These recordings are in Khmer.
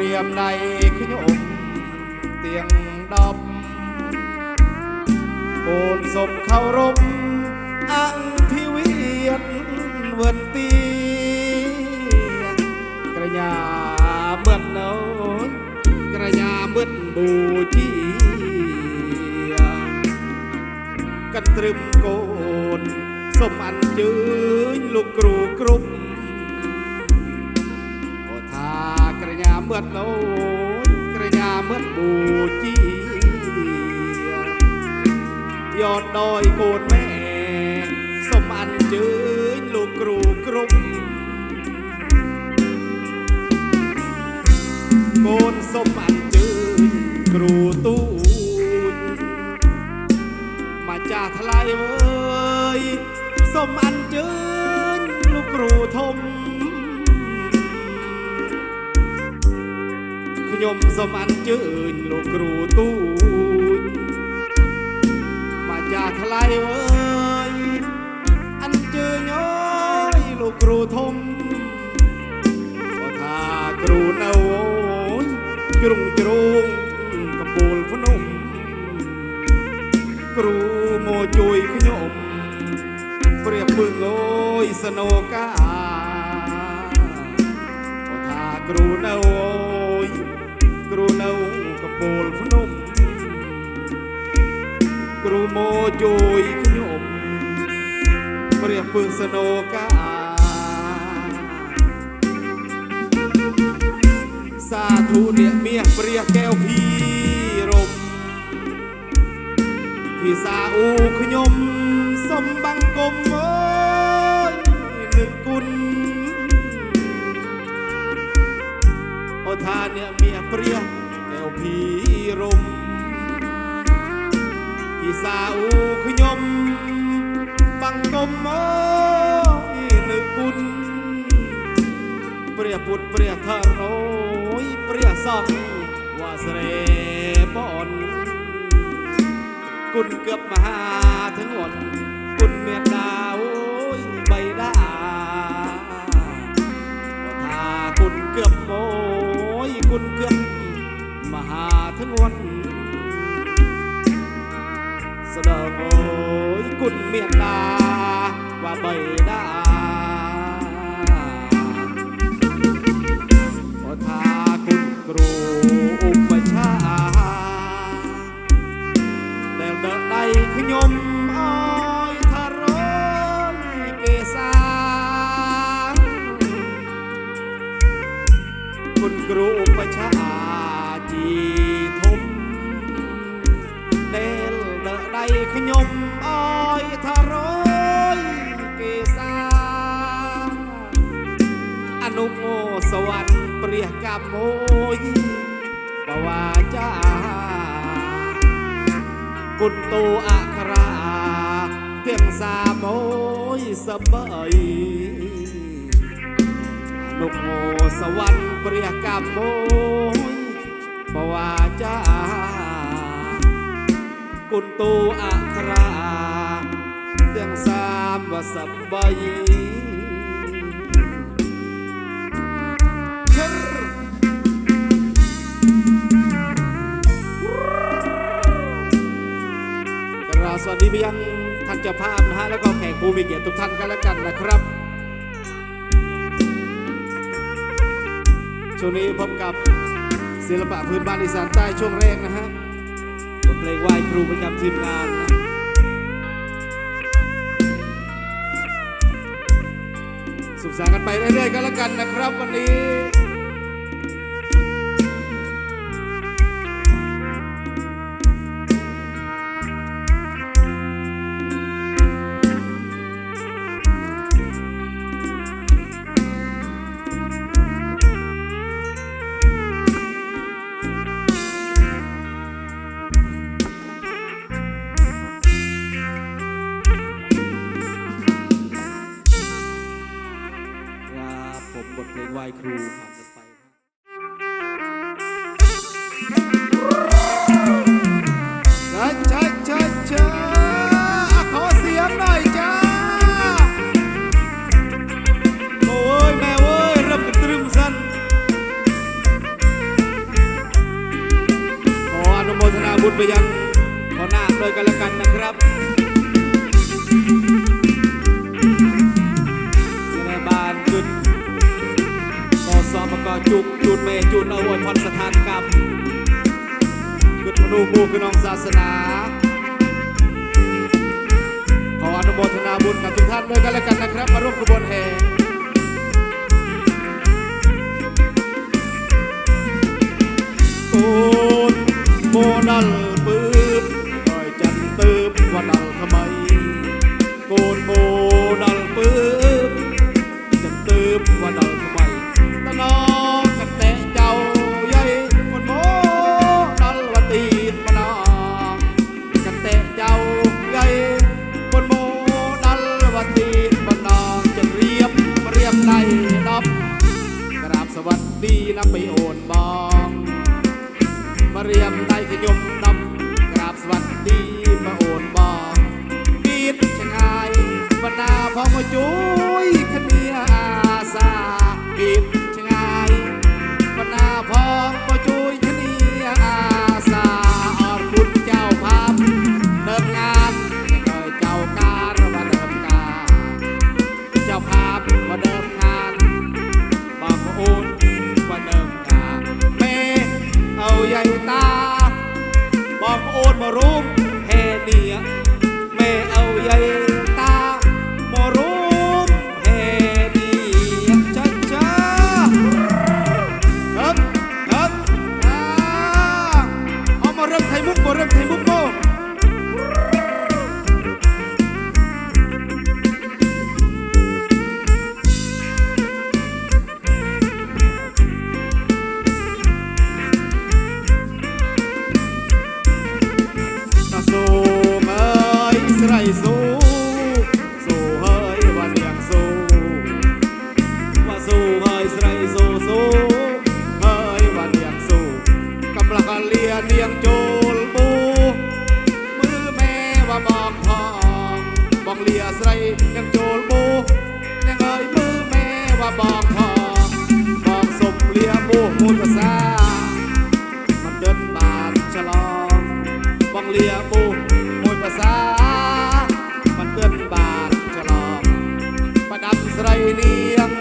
ត្រៀមដៃខ្ញុំទៀងដប់កូនសុំខោរពអង្ភិវិតវិនទីក្រញាមឹកនៅក្រញាមឹកបូជាកន្ទ្រឹមកូនសុំអញ្ជើញលោកគ្រូគ្រប់ មឿនអូនក្រញាមឿនបូជាយោនដោយកូនម៉ែសូមអញ្ជើញលោកគ្រូគ្រប់កូនសូមអញ្ជើញគ្រូទូចមកចាស់ថ្លៃអើយសូមអញ្ជើញលោកគ្រូធំ ខ្ញុំសូមអញ្ជើញលោកគ្រូទូចមកចាស់ថ្លៃអើយអញ្ជើញអើយលោកគ្រូធំបើថាគ្រូនៅអូយជ្រុងជ្រោងកំពូលភ្នំគ្រូមកជួយខ្ញុំព្រៀបពឹងអើយសនោកាបើថាគ្រូនៅអូយគ្រូនៅ កំពូលភ្នំគ្រូមកជួយខ្ញុំព្រះពឹងសនោកាសាធុអ្នកមាសព្រះកែវភីរមភាសាអ៊ូខ្ញុំសំបាំងគុំអើយនឹកគុណអូថាអ្នកមាសព្រះកែវ ភីរមពីសាអ៊ូខ្ញុំបាំងគុំអើយនៅគុណព្រះពុទ្ធព្រះធរអូយព្រះសង្ឃវាសរេបនគុណគប់មហាទាំងវត្តគុណមេត្តាអូយបៃតាថាគុណគប់អូយគុណគប់ មហាធ្ងន់ស្ដងអូយគុណមេត្តាว่าបៃតាអូថាគុណគ្រូឧបច្ឆាដែលដកដៃខ្ញុំអើយថារនគេសាគុណគ្រូ ព្រះកម្មមួយបវាចាគុណតូអក្សរាទាំងសាមួយសបីនុមោសវណ្ណព្រះកម្មមួយបវាចាគុណទូអក្សរាទាំងសាមវសបី สวัสดีไปยังท่านเจ้าภาพนะฮะแล้วก็แขกผู้มีเกียรติทุกท่านกันแล้วกันนะครับช่วงนี้พบกับศิลปะพื้นบ้านอีสานใต้ช่วงแรกนะฮะบทเพลงไหว้ครูประจำทีมงานนะสุขสันต์กันไปเรื่อยๆก็แล้วกันนะครับวันนี้ ขอหน้าคเลยกันแล้วกันนะครับยังไงบ้านจุดกอสอบกอจุกจุดเมจุดเอาไว้พรสถานกรรมจุดมนูบูคือน้องศาสนา ขออนุโมทนาบุญกับทุกท่านด้วยกันแล้วกันนะครับ มาร่วมขบวนแห่โกนโมดัล ว่าดัลทำไม โกนโมดัลปืบจันตืบว่าดัลทำไมตะนองกันแต่เจ้าใหญ่คนโมดัลว่าตีนมานองกันแต่เจ้าใหญ่คนโมดัลว่าตีนมานองจะเรียบเรียบในนับกราบสวัสดีนับไปโอนบองมาเรียมได้ขยมนำกราบสวัสดีมาโอนบ បណ្ដាផងមកជួយគ្នាអាសាពីឆ្ងាយបណ្ដាផងមកជួយគ្នាអាសាអរគុណចៅផាប់ដើមងានហើយកៅការរបស់ដើមការចៅផាប់មកដើមងានបងប្អូនមកដើមការមេអូយាយតាបងប្អូនមករួម 보람 닮은 보람 닮은 ប់ស្រីនាង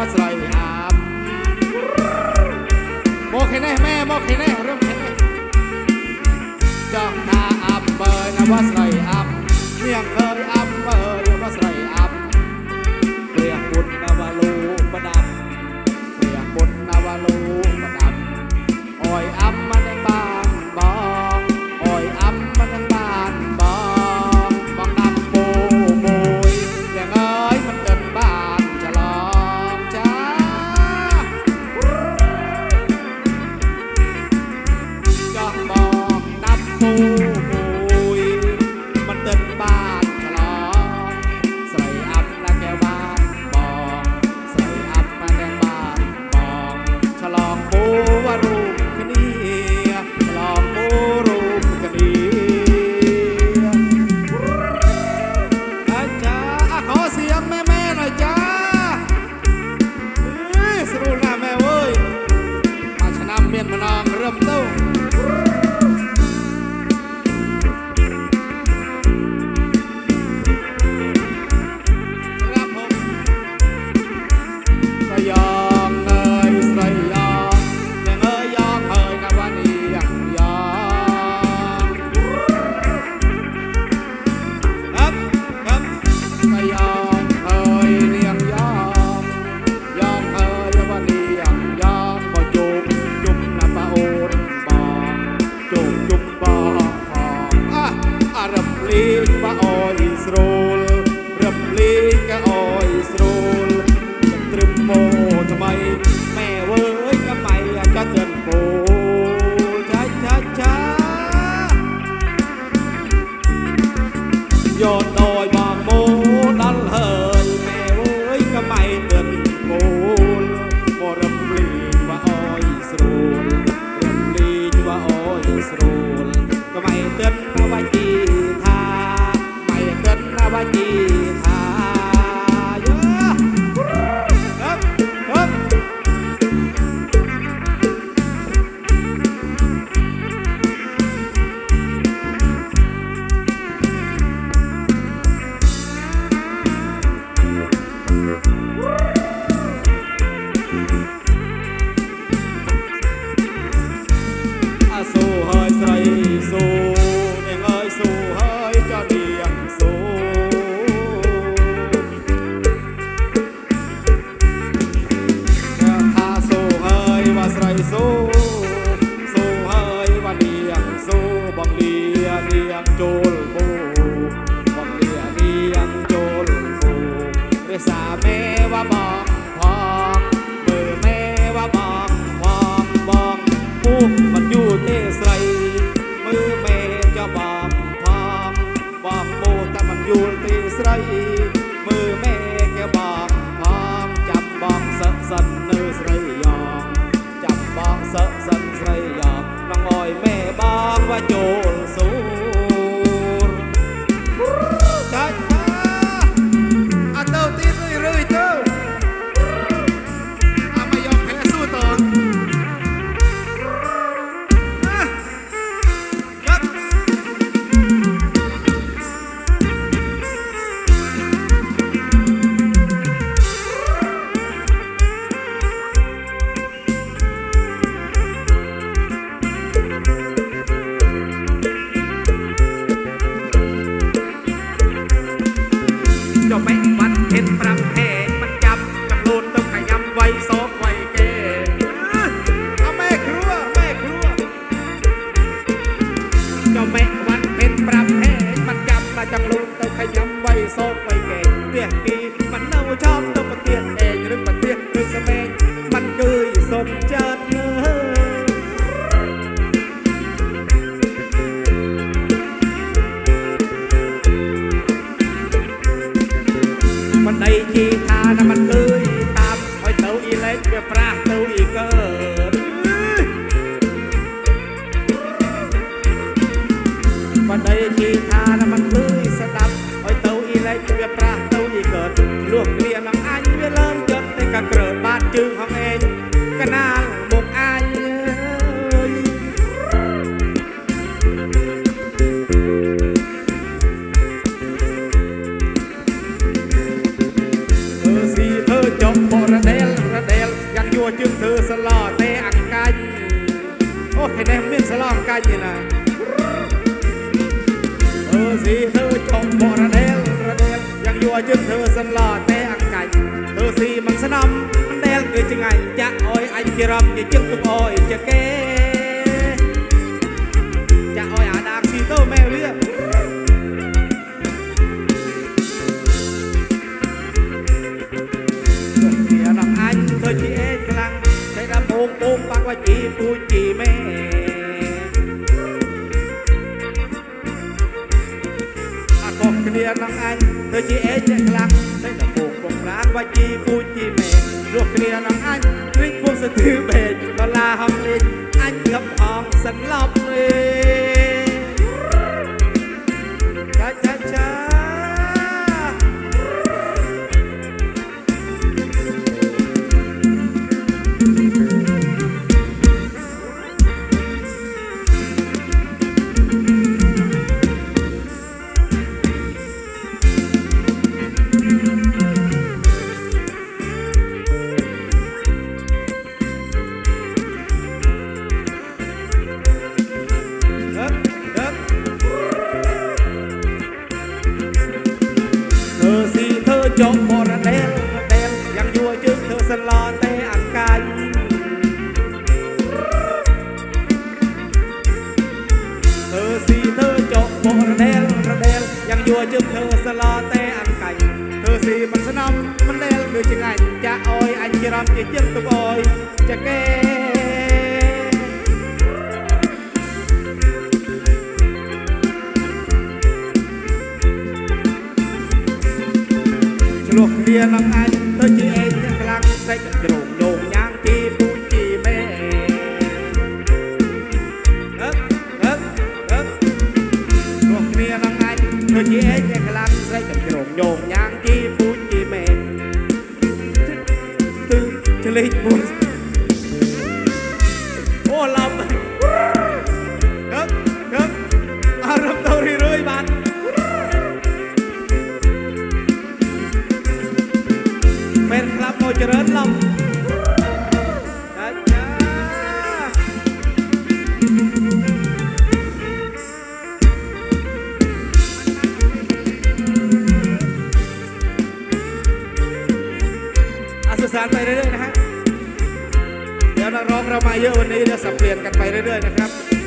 อสลอาบโมเคแน่แม่โมเคแน่เรื่องเคแน่จ้องตาอับเบอร์นะาอสล จังลุงเต้าขยำไว้ซอกไว้ យ៉ាងយួរជើងធ្វើសឡទេអង្កាញ់អូខេនេះមានសឡអង្កាញ់ទេណាធ្វើស៊ីធ្វើចុកបរដែលរដែលយ៉ាងយួរជើងធ្វើសឡទេអង្កាញ់ធ្វើស៊ីមិនស្នំមិនដែលគឺចងាញ់ចាក់អយអញជារំជាជឹកទុកអយជាគេចា ជីពូជីមេអកកគ្នាដល់អញធ្វើជាអេខ្លាំងតែដល់ពងពងប្រានវាជីពូជីមេលោកគ្នាដល់អញព្រិចពុំស្ទឺបេកដល់ឡាហំលេងអញងឹបហងសន្លប់លេ ដែលគឺចងាញ់ចាក់អយអញជារំជាជឹងទុកអយចាកេឆ្លោះគ្នានឹងអញទៅជាអេងទាំងខ្លាំងសេចជ្រ ឆ្มาเยอะวันนี้เดี๋ยวสับเปลี่ยนกันไปเรื่อยๆนะครับ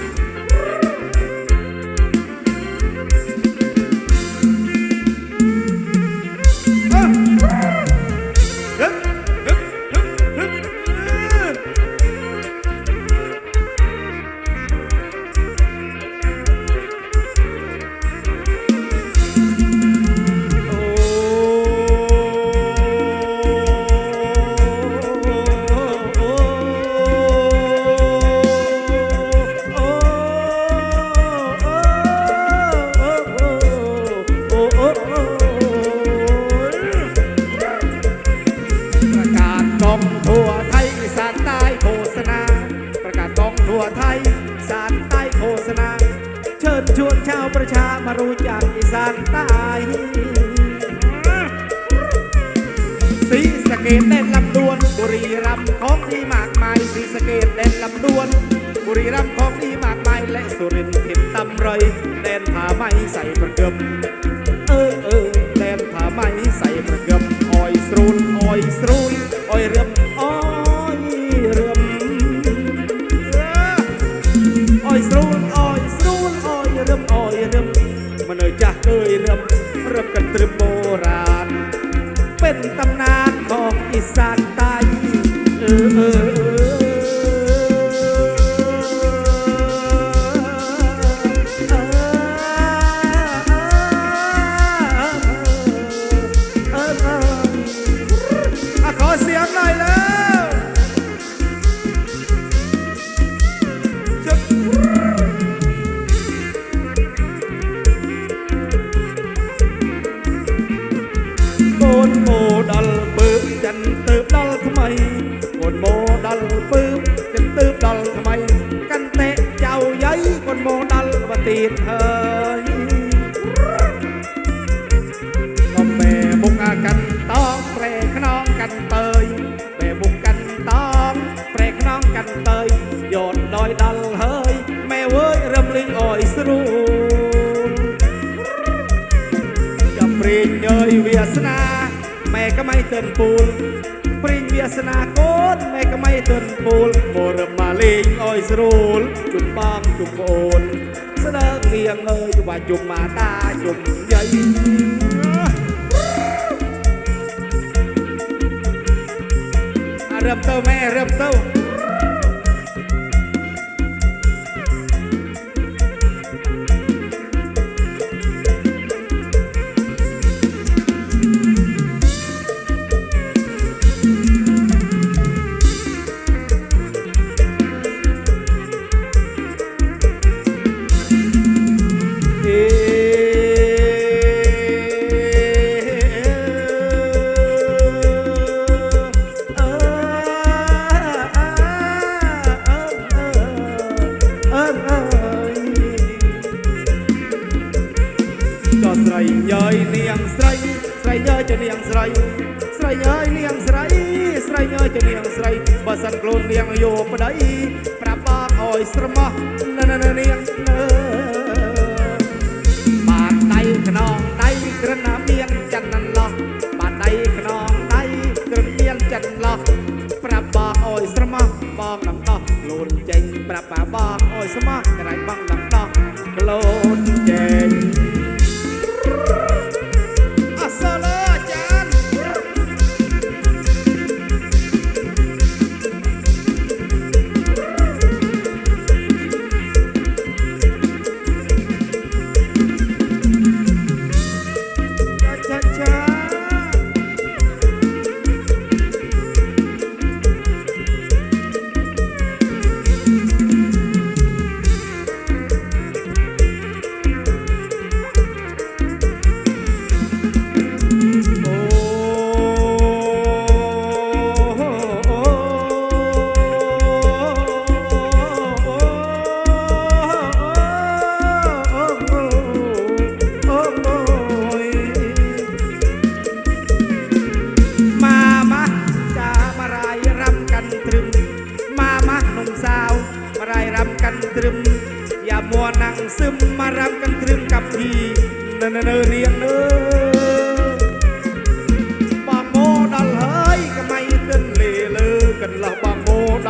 ารู้จักอีสานใต้สีสะเกตเด่นลำดวน บุรีรัมย์ของที่มากมายสีสะเกตเด่นลำดวน บุรีรัมย์ของที่มากมายและสุรินทร์ถิ่นตำไรแดนผาไม้ใส่ประเกิม ព្រីងអើយវាសនាម៉ែក៏មិនទិនពូលព្រីងវាសនាកូនម៉ែក៏មិនទិនពូលមរមកលេងអើយស្រួលជុំបងជុំប្អូនស្នើនាងអើយว่าជុំមាតាជុំយាយអារឹមទៅម៉ែរឹមទៅ នាងស្រីបើសិនខ្លួននាងយកប្តីប្រាប់បងអើយស្រមោះនៅនៅនាងនៅបានដៃខ្នងដៃក្រណាមានចិនណឡោះបានដៃខ្នងដៃក្រមានចិនឡោះប្រាប់បងអើយស្រមោះបងដំដោះខ្លួនចេញប្រាប់បាបងអើយស្រមោះក្រៃបងដំដោះខ្លួន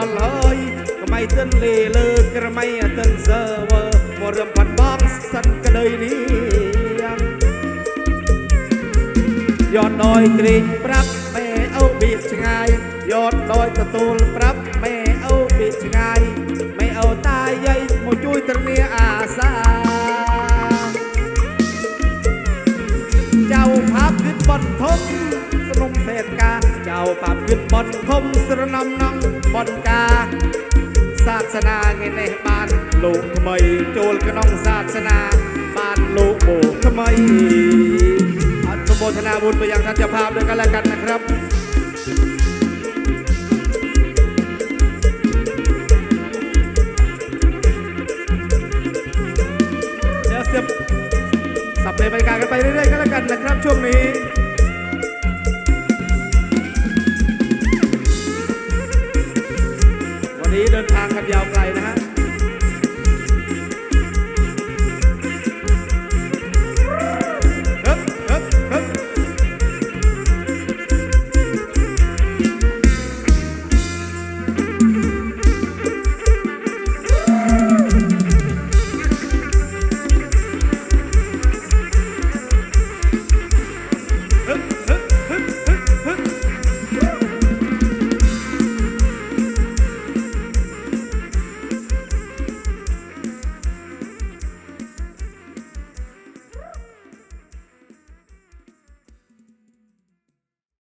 ល់ហើយក៏មិនទិនលេលើក្រមៃអទិនសើវើមករំផាត់បងសិនក្ដីនេះយកដោយក្រេងប្រាប់ម៉ែអូបៀតឆ្ងាយយកដោយទទួលប្រាប់ម៉ែអូបៀតឆ្ងាយម៉ែអូតាយាយមកជួយត្រនាអាសា ขึ้นบนทมสรนำนองบนกา ศาสนาไงในบ้านลูกทำไมโจลกระนองศาสนา บ้านลูกโบทำไมอนุโมทนาบุญไปยังท่านเจ้าภาพด้วยกันแล้วกันนะครับเดี๋ยวเสียบสับเลยบรรยากาศกันไปเรื่อยๆกันแล้วกันนะครับช่วงนี้ have y'all